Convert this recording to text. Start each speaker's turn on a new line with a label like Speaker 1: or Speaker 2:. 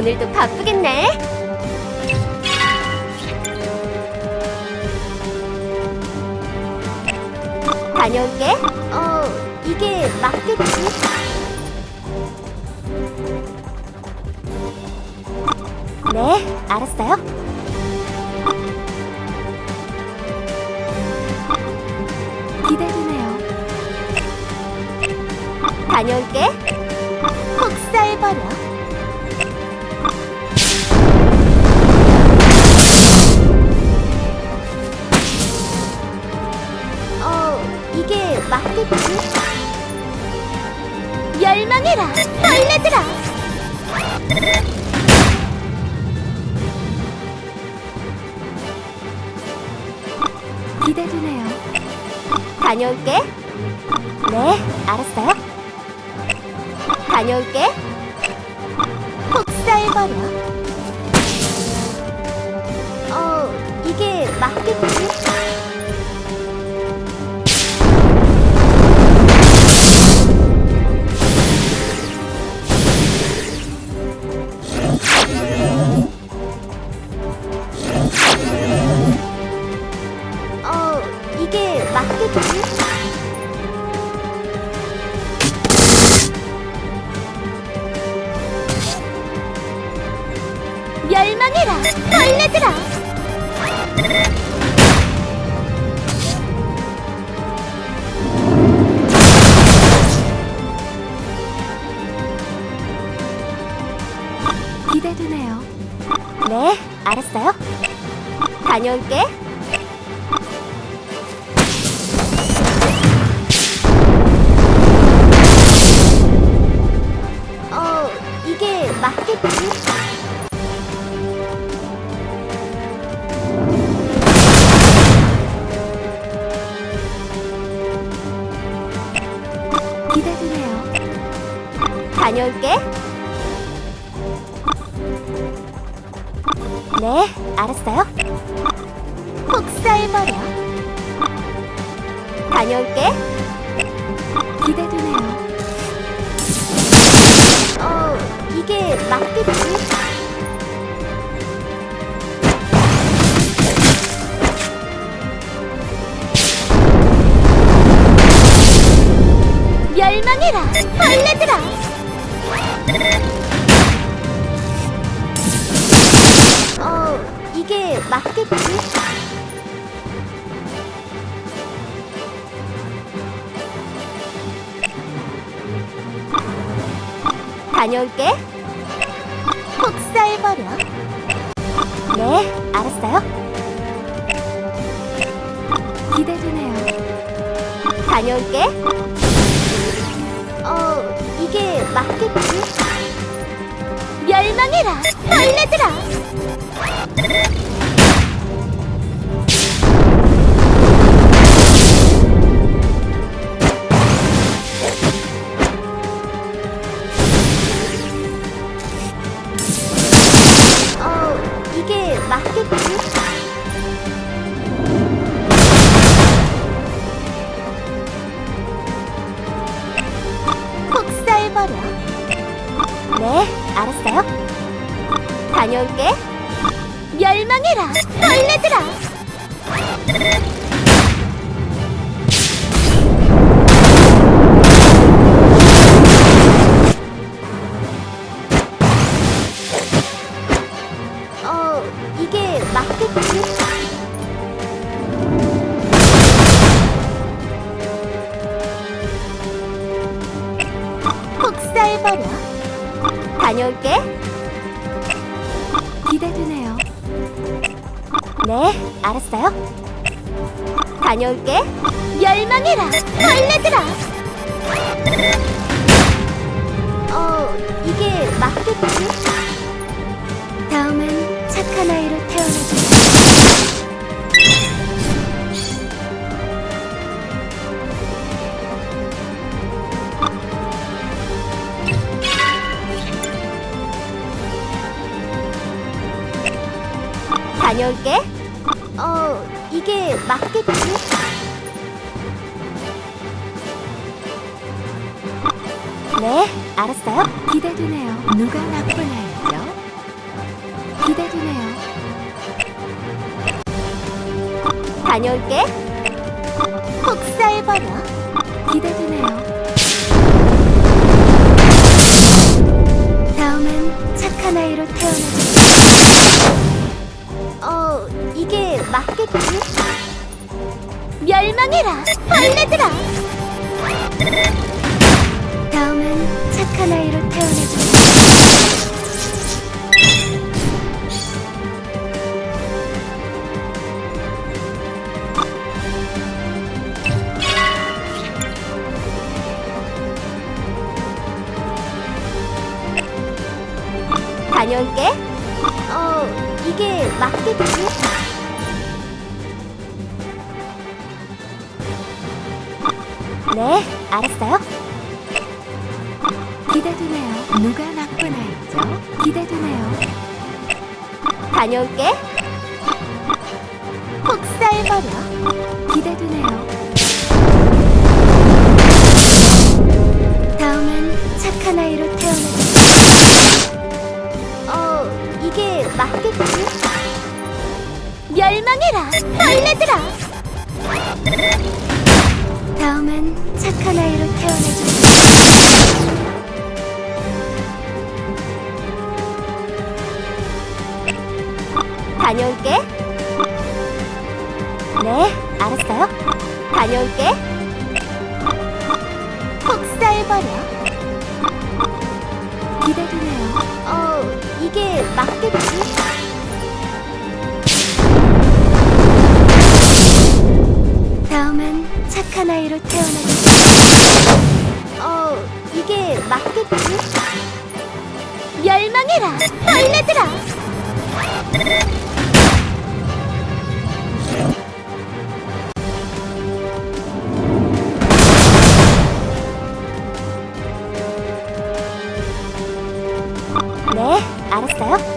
Speaker 1: 오늘도 바쁘겠네. 다녀올게. 어, 이게 맞겠지? 네, 알았어요. 기다리네요. 다녀올게. 혹사해버려. 기다리네요. 다녀올게. 네, 알았어요. 다녀올게. 혹사해버려. 어, 이게 맞겠지? 멸망해라, 벌레들아! 기다리네요. 네, 알았어요. 다녀올게. 어, 맞겠지? 네, 알았어요. 혹사해버려. 다녀올게. 기다리네요. 어, 이게 맞겠지? 멸망해라, 벌레들아! 이게 맞겠지? 다녀올게. 혹사해버려. 네, 알았어요. 기다리네요. 다녀올게. 어, 이게 맞겠지? 멸망해라, 벌레들아! 어, 이게 맞겠지? 네, 알았어요. 다녀올게. 멸망해라, 벌레들아! 어, 이게 맞겠지? 혹사해버려. 다녀올게. 기다리네요. 네, 알았어요. 다녀올게. 멸망해라, 벌레들아! 어, 이게 맞겠지? 다음엔 착한 아이로 태어나주세요. 다녀올게. 어, 이게 맞겠지? 네, 알았어요. 기다리네요. 누가 나쁜 아이죠? 기대되네요. 다녀올게. 폭살버려. 기대되네요. 멸망해라, 벌레들아! 다음은 착한 아이로 태어나자. 다녀올게. 어, 이게 맞겠지? 네, 알았어요. 기대되네요. 누가 나쁜 아이죠? 기대되네요. 다녀올게. 폭살버려. 기대되네요. 다음은 착한 아이로 태어나자. 어, 이게 맞겠지? 멸망해라, 벌레들아! 다음은 착한 아이로 태어나자. 다녀올게. 네, 알았어요. 다녀올게. 폭살버려. 기대되네요. 어, 이게 맞겠지? 착한 아이로 태어나자. 어, 이게 맞겠지? 멸망해라, 벌레들아! 네, 알았어요.